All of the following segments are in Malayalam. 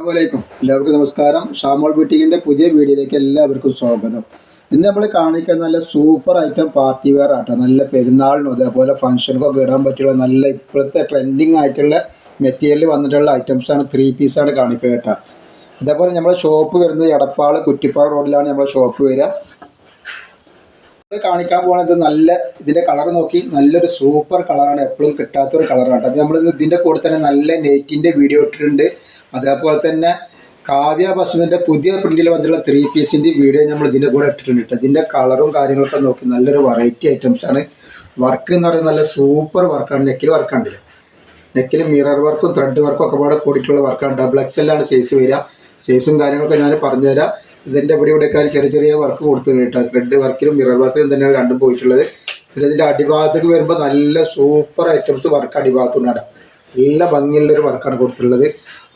അസ്സലാമലൈക്കും. എല്ലാവർക്കും നമസ്കാരം. ഷാമോൾ ബുട്ടിക്കിന്റെ പുതിയ വീഡിയോയിലേക്ക് എല്ലാവർക്കും സ്വാഗതം. ഇന്ന് നമ്മൾ കാണിക്കുന്ന നല്ല സൂപ്പർ ഐറ്റം പാർട്ടി വെയർ ആട്ടോ. നല്ല പെരുന്നാളിനും അതേപോലെ ഫംഗ്ഷനൊക്കെ ഇടാൻ പറ്റിയുള്ള നല്ല ഇപ്പോഴത്തെ ട്രെൻഡിങ് ആയിട്ടുള്ള മെറ്റീരിയൽ വന്നിട്ടുള്ള ഐറ്റംസാണ് ത്രീ പീസാണ് കാണിക്കുക കേട്ടോ. അതേപോലെ നമ്മുടെ ഷോപ്പ് വരുന്നത് എടപ്പാൾ കുറ്റിപ്പാറ റോഡിലാണ് നമ്മുടെ ഷോപ്പ് വരിക. ഇത് കാണിക്കാൻ പോകുന്നത് നല്ല ഇതിന്റെ കളർ നോക്കി നല്ലൊരു സൂപ്പർ കളറാണ് എപ്പോഴും കിട്ടാത്തൊരു കളറാണ് അപ്പോൾ നമ്മൾ ഇതിന്റെ കൂടെ തന്നെ നല്ല നെറ്റിന്റെ വീഡിയോ ഇട്ടിട്ടുണ്ട്. അതേപോലെ തന്നെ കാവ്യ ബസുവിന്റെ പുതിയ പ്രിന്റിൽ വന്നിട്ടുള്ള ത്രീ പീസിന്റെ വീഡിയോ നമ്മൾ ഇതിന്റെ കൂടെ ഇട്ടിട്ടുണ്ട് ഇതിന്റെ കളറും കാര്യങ്ങളൊക്കെ നോക്കി നല്ലൊരു വെറൈറ്റി ആണ്. വർക്ക് എന്ന് പറയുന്നത് നല്ല സൂപ്പർ വർക്കാണ് നെക്കിൽ വർക്ക് ഉണ്ടല്ലോ? നെക്കിൽ മിറർ വർക്കും ത്രെഡ് വർക്കും ഒക്കെ പാടെ കൂടിയിട്ടുള്ള വർക്കാണ് ഡബിൾ എക്സ് ആണ് സൈസ് വരിക. സൈസും കാര്യങ്ങളൊക്കെ ഞാൻ പറഞ്ഞുതരാം. ഇതിന്റെ ഇവിടെ ഇവിടെയൊക്കെ ചെറിയ ചെറിയ വർക്ക് കൊടുത്തിട്ടുണ്ട് കേട്ടോ ത്രെഡ് വർക്കിലും മിറർ വർക്കിലും തന്നെയാണ് രണ്ടും പോയിട്ടുള്ളത്. പിന്നെ ഇതിന്റെ അടിഭാഗത്തേക്ക് വരുമ്പോൾ നല്ല സൂപ്പർ ഐറ്റംസ് വർക്ക് അടിഭാഗത്തുണ്ടാണ് നല്ല ഭംഗിയുള്ള ഒരു വർക്കാണ് കൊടുത്തിട്ടുള്ളത്.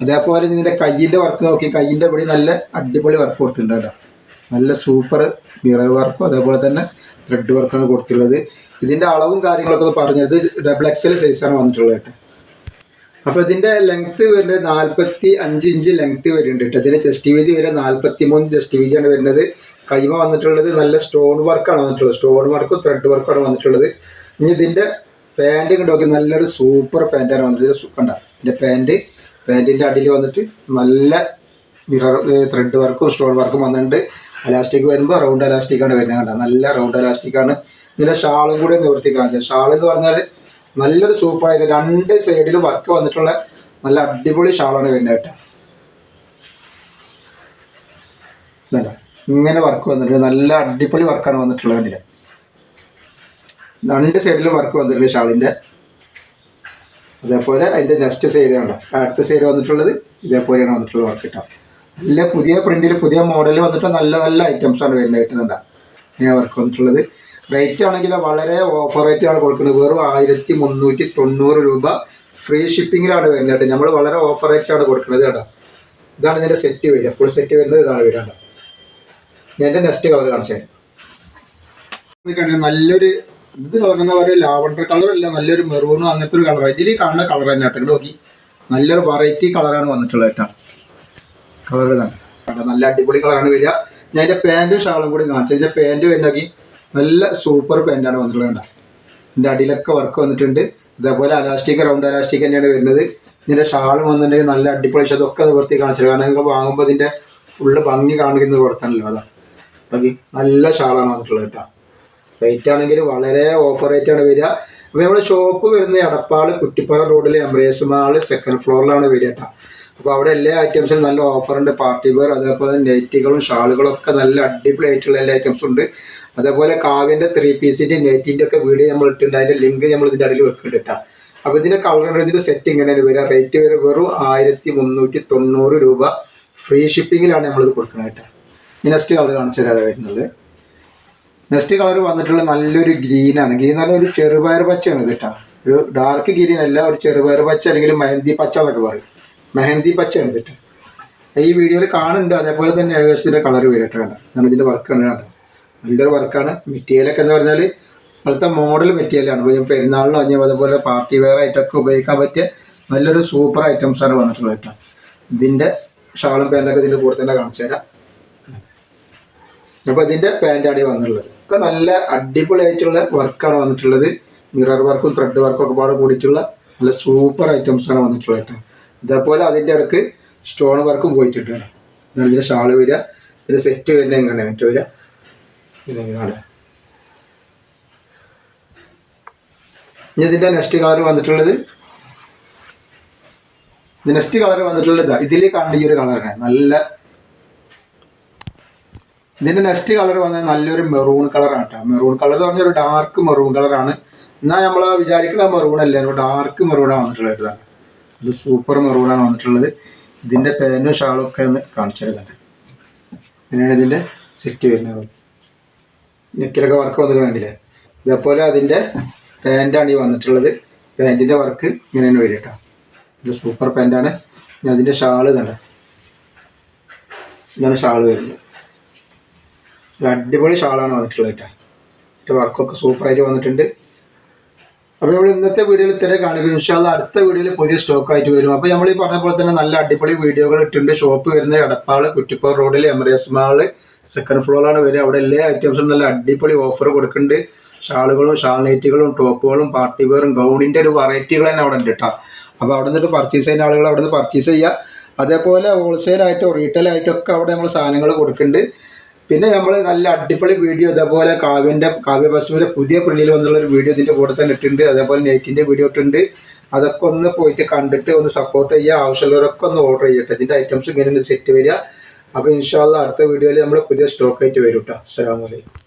അതേപോലെ ഇതിന്റെ കയ്യിന്റെ വർക്ക് നോക്കി കയ്യിന്റെ ഇവിടെ നല്ല അടിപൊളി വർക്ക് കൊടുത്തിട്ടുണ്ട് കേട്ടോ. നല്ല സൂപ്പർ മിറർ വർക്കും അതേപോലെ തന്നെ ത്രെഡ് വർക്കാണ് കൊടുത്തിട്ടുള്ളത്. ഇതിന്റെ അളവും കാര്യങ്ങളൊക്കെ പറഞ്ഞത് ഡബിൾ എക്സൽ സൈസാണ് വന്നിട്ടുള്ളത് കേട്ടോ. അപ്പോൾ ഇതിന്റെ ലെങ്ത് വരുന്നത് നാൽപ്പത്തി അഞ്ച് ഇഞ്ച് ലെങ്ത് വരുന്നുണ്ട് കേട്ടോ. ഇതിന്റെ ചെസ്റ്റ് വീതി വരെ നാൽപ്പത്തി മൂന്ന് ചെസ്റ്റ് വീതിയാണ് വരുന്നത്. കൈമ വന്നിട്ടുള്ളത് നല്ല സ്റ്റോൺ വർക്കാണ് വന്നിട്ടുള്ളത്. സ്റ്റോൺ വർക്കും ത്രെഡ് വർക്കാണ് വന്നിട്ടുള്ളത്. ഇനി ഇതിന്റെ പാന്റ് നോക്കി നല്ലൊരു സൂപ്പർ പാന്റാണ് വന്നിട്ട് കണ്ട ഇതിന്റെ പാന്റ് പാന്റിന്റെ അടിയിൽ വന്നിട്ട് നല്ല മിറർ ത്രെഡ് വർക്കും സ്റ്റോൺ വർക്കും വന്നിട്ടുണ്ട്. അലാസ്റ്റിക് വരുമ്പോൾ റൗണ്ട് അലാസ്റ്റിക്കാണ് വരുന്നത് കണ്ട നല്ല റൗണ്ട് അലാസ്റ്റിക്കാണ് ഇതിന്റെ ഷാളും കൂടി നിവർത്തി കാണിച്ചത് ഷാൾ എന്ന് പറഞ്ഞാൽ നല്ലൊരു സൂപ്പറായിട്ട് രണ്ട് സൈഡിലും വർക്ക് വന്നിട്ടുള്ള നല്ല അടിപൊളി ഷാളാണ് വരുന്നത് കേട്ടോ. ഇങ്ങനെ വർക്ക് വന്നിട്ടുണ്ട്. നല്ല അടിപൊളി വർക്കാണ് വന്നിട്ടുള്ളത് കണ്ടില്ല? രണ്ട് സൈഡിലും വർക്ക് വന്നിട്ടുണ്ട് ഷാളിന്റെ അതേപോലെ അതിന്റെ നെക്സ്റ്റ് സൈഡ് കണ്ടോ അടുത്ത സൈഡ് വന്നിട്ടുള്ളത് ഇതേപോലെയാണ് വന്നിട്ടുള്ളത് വർക്ക് കേട്ടോ നല്ല പുതിയ പ്രിന്റിൽ പുതിയ മോഡൽ വന്നിട്ട് നല്ല നല്ല ഐറ്റംസ് ആണ് വരുന്നത് കിട്ടുന്നുണ്ട് ഇങ്ങനെ വർക്ക് വന്നിട്ടുള്ളത്. റേറ്റ് ആണെങ്കിൽ വളരെ ഓഫർ റേറ്റ് ആണ് കൊടുക്കുന്നത്. വെറും ആയിരത്തി മുന്നൂറ്റി തൊണ്ണൂറ് രൂപ ഫ്രീ ഷിപ്പിങ്ങിലാണ് വരുന്നത് കേട്ടോ. നമ്മൾ വളരെ ഓഫർ റേറ്റ് ആണ് കൊടുക്കുന്നത് കേട്ടോ. ഇതാണ് ഇതിന്റെ സെറ്റ് വരിക. ഫുൾ സെറ്റ് വരുന്നത് ഇതാണ് വരിക കേട്ടോ. ഞാൻ എന്റെ നെക്സ്റ്റ് കളർ കാണിച്ചേ നല്ലൊരു ഇത് കളർ എന്താ പറയുക ലാവണ്ടർ കളറല്ല നല്ലൊരു മെറൂണും അങ്ങനത്തെ ഒരു കളറാണ് ഇതിൽ കാണുന്ന കളർ തന്നെ കേട്ടോ. നോക്കി. നല്ലൊരു വെറൈറ്റി കളറാണ് വന്നിട്ടുള്ളത് കേട്ടോ. കളർ ഇതാണ്. നല്ല അടിപൊളി കളറാണ് വരിക. ഞാൻ എന്റെ പാന്റും ഷാളും കൂടി കാണിച്ചു. ഇതിന്റെ പാന്റ് വരുന്നോക്കി നല്ല സൂപ്പർ പാന്റാണ് വന്നിട്ടുള്ളത് കേട്ടോ ഇതിന്റെ അടിയിലൊക്കെ വർക്ക് വന്നിട്ടുണ്ട്. ഇതേപോലെ അലാസ്റ്റിക് റൗണ്ട് അലാസ്റ്റിക് തന്നെയാണ് വരുന്നത്. ഇതിന്റെ ഷാളും വന്നിട്ടുണ്ടെങ്കിൽ നല്ല അടിപൊളി. പക്ഷേ അതൊക്കെ നിവർത്തി കാണിച്ചത് കാരണം നിങ്ങൾ വാങ്ങുമ്പോൾ ഇതിന്റെ ഫുള്ള് ഭംഗി കാണിക്കുന്നത് കൊടുത്താണല്ലോ അതാ. നല്ല ഷാളാണ് വന്നിട്ടുള്ളത് കേട്ടോ. റേറ്റ് ആണെങ്കിൽ വളരെ ഓഫർ ആണ് വരിക. അപ്പോൾ നമ്മുടെ ഷോപ്പ് വരുന്നത് എടപ്പാൾ കുറ്റിപ്പാറ റോഡിലെ എംബ്രേസ് മാൾ സെക്കൻഡ് ഫ്ലോറിലാണ് വരിക കേട്ടോ അപ്പോൾ അവിടെ എല്ലാ ഐറ്റംസിനും നല്ല ഓഫർ ഉണ്ട്. പാർട്ടി വെയർ അതേപോലെ നെറ്റുകളും ഷാളുകളും ഒക്കെ നല്ല അടിപൊളി ആയിട്ടുള്ള എല്ലാ ഐറ്റംസും ഉണ്ട്. അതേപോലെ കാവ്യന്റെ ത്രീ പീസിന്റെ നെറ്റിന്റെ ഒക്കെ വീഡിയോ നമ്മൾ ഇട്ടിട്ടുണ്ട്. അതിന്റെ ലിങ്ക് നമ്മൾ ഇതിന്റെ അടിയിൽ വെക്കുന്നുണ്ട് കേട്ടോ അപ്പോൾ ഇതിന്റെ കളർ ഇതിന്റെ സെറ്റ് ഇങ്ങനെയാണ് വരിക. റേറ്റ് വരെ വെറും ആയിരത്തി മുന്നൂറ്റി തൊണ്ണൂറ് രൂപ. ഫ്രീ ഷിപ്പിങ്ങിലാണ് നമ്മളിത് കൊടുക്കുന്നത് കേട്ടോ നെക്സ്റ്റ് കളർ കാണിച്ചു തരാതെ വരുന്നത്. നെക്സ്റ്റ് കളർ വന്നിട്ടുള്ള നല്ലൊരു ഗ്രീനാണ് ഗ്രീൻ നല്ല ഒരു ചെറുപയർ പച്ചയാണ് ഇത് ഒരു ഡാർക്ക് ഗ്രീൻ അല്ല ഒരു ചെറുപയർ പച്ച അല്ലെങ്കിൽ മെഹന്തി പച്ച എന്നൊക്കെ പറയും. മെഹന്തി പച്ചയാണ് ഇത് ഈ വീഡിയോയിൽ കാണുന്നുണ്ട്. അതേപോലെ തന്നെ ഏകദേശത്തിന്റെ കളർ വരും കേട്ടോ കണ്ടോ ഞാൻ ഇതിന്റെ വർക്ക് കേട്ടോ നല്ലൊരു വർക്കാണ് മെറ്റീരിയലൊക്കെ എന്ന് പറഞ്ഞാൽ ഇപ്പോഴത്തെ മോഡൽ മെറ്റീരിയലാണ് ഞാൻ പെരുന്നാളിനോ അഞ്ഞ അതുപോലെ പാർട്ടി വെയർ ആയിട്ടൊക്കെ ഉപയോഗിക്കാൻ പറ്റിയ നല്ലൊരു സൂപ്പർ ഐറ്റംസ് ആണ് വന്നിട്ടുള്ളത് കേട്ടോ ഇതിന്റെ ഷാളും പാന്റൊക്കെ ഇതിന്റെ കൂടെ തന്നെ കാണിച്ചു തരാം അപ്പോൾ ഇതിന്റെ പാന്റാണ് വന്നിട്ടുള്ളത്. ഒക്കെ നല്ല അടിപൊളിയായിട്ടുള്ള വർക്കാണ് വന്നിട്ടുള്ളത്. മിറർ വർക്കും ത്രെഡ് വർക്കും ഒക്കെ പാടെ കൂടിയിട്ടുള്ള നല്ല സൂപ്പർ ഐറ്റംസ് ആണ് വന്നിട്ടുള്ളത് കേട്ടോ. അതേപോലെ അതിന്റെ ഇടയ്ക്ക് സ്റ്റോൺ വർക്കും പോയിട്ടുണ്ട് ഇതാണ് ഇതിന്റെ ഷാൾ വരിക. ഇതിന്റെ സെറ്റ് വരുന്നത് എങ്ങനെയാണ്? മറ്റു വരിക. ഇതെങ്ങനെയാണ് ഇനി ഇതിന്റെ നെക്സ്റ്റ് കളർ വന്നിട്ടുള്ളത് നെക്സ്റ്റ് കളർ വന്നിട്ടുള്ളത് ഇതാ. ഇതിൽ കണ്ട ഈ ഒരു കളറാണ് നല്ല ഇതിന്റെ നെക്സ്റ്റ് കളർ വന്നത് നല്ലൊരു മെറൂൺ കളറാണ് കേട്ടോ മെറൂൺ കളർ എന്ന് പറഞ്ഞാൽ ഒരു ഡാർക്ക് മെറൂൺ കളറാണ് എന്നാൽ നമ്മൾ വിചാരിക്കുന്ന മെറൂൺ അല്ല ഒരു ഡാർക്ക് മെറൂണാണ് വന്നിട്ടുള്ളത്. ഇത് സൂപ്പർ മെറൂണാണ് വന്നിട്ടുള്ളത്. ഇതിന്റെ പാന്റും ഷാളും ഒക്കെ ഒന്ന് കാണിച്ചു തരുന്നുണ്ട്. അങ്ങനെയാണ് ഇതിന്റെ സെറ്റ് വരുന്നത്. നെക്കിലൊക്കെ വർക്ക് വന്നിട്ട് കണ്ടില്ലേ? ഇതേപോലെ അതിന്റെ പാന്റാണ് ഈ വന്നിട്ടുള്ളത്. പാന്റിന്റെ വർക്ക് ഇങ്ങനെയാണ് വരിക കേട്ടോ ഇത് സൂപ്പർ പാന്റാണ് അതിന്റെ ഷാൾ തന്നെ ഇതാണ് ഷാൾ വരുന്നത്. അടിപൊളി ഷാളാണ് വന്നിട്ടുള്ളത് കേട്ടോ. വർക്കൊക്കെ സൂപ്പറായിട്ട് വന്നിട്ടുണ്ട്. അപ്പോൾ നമ്മൾ ഇന്നത്തെ വീഡിയോയിൽ ഇത്രേ കാണിക്കും ഇൻഷാല്ല അടുത്ത വീഡിയോയിൽ പുതിയ സ്റ്റോക്ക് ആയിട്ട് വരും. അപ്പോൾ നമ്മൾ ഈ പറഞ്ഞ പോലെ തന്നെ നല്ല അടിപൊളി വീഡിയോകൾ ഇട്ടിട്ടുണ്ട്. ഷോപ്പ് വരുന്നത് എടപ്പാൾ കുറ്റിപ്പാറ റോഡിൽ എമറേസ് മാൾ സെക്കൻഡ് ഫ്ലോറിലാണ് വരിക. അവിടെ എല്ലാ ഐറ്റംസും നല്ല അടിപൊളി ഓഫർ കൊടുക്കുന്നുണ്ട്. ഷാളുകളും ഷാൾ നൈറ്റുകളും ടോപ്പുകളും പാർട്ടി വെയറും ഗൗണിന്റെ ഒരു വെറൈറ്റികൾ തന്നെ അവിടെ ഉണ്ട് കേട്ടോ. അപ്പോൾ അവിടെ നിന്നിട്ട് പർച്ചേസ് ചെയ്യുന്ന ആളുകൾ അവിടെ നിന്ന് പർച്ചേസ് ചെയ്യുക. അതേപോലെ ഹോൾസെയിലായിട്ടോ റീറ്റെയിലായിട്ടോ ഒക്കെ അവിടെ നമ്മൾ സാധനങ്ങൾ കൊടുക്കുന്നുണ്ട്. പിന്നെ നമ്മൾ നല്ല അടിപൊളി വീഡിയോ ഇതേപോലെ കാവ്യന്റെ കാവ്യ ബസ്മിന്റെ പുതിയ പള്ളിയിൽ വന്നുള്ള ഒരു വീഡിയോ ഇതിന്റെ കൂടെ തന്നെ ഇട്ടിട്ടുണ്ട്. അതേപോലെ നെറ്റിന്റെ വീഡിയോ ഇട്ടിട്ടുണ്ട്. അതൊക്കെ ഒന്ന് പോയിട്ട് കണ്ടിട്ട് ഒന്ന് സപ്പോർട്ട് ചെയ്യുക. ആവശ്യമുള്ളവരൊക്കെ ഒന്ന് ഓർഡർ ചെയ്യട്ടെ. ഇതിന്റെ ഐറ്റംസ് ഇങ്ങനെ സെറ്റ് വരിക. അപ്പോൾ ഇൻഷാല്ല അടുത്ത വീഡിയോയിൽ നമ്മൾ പുതിയ സ്റ്റോക്ക് ആയിട്ട് വരും കേട്ടോ അസ്സാം വലൈക്കും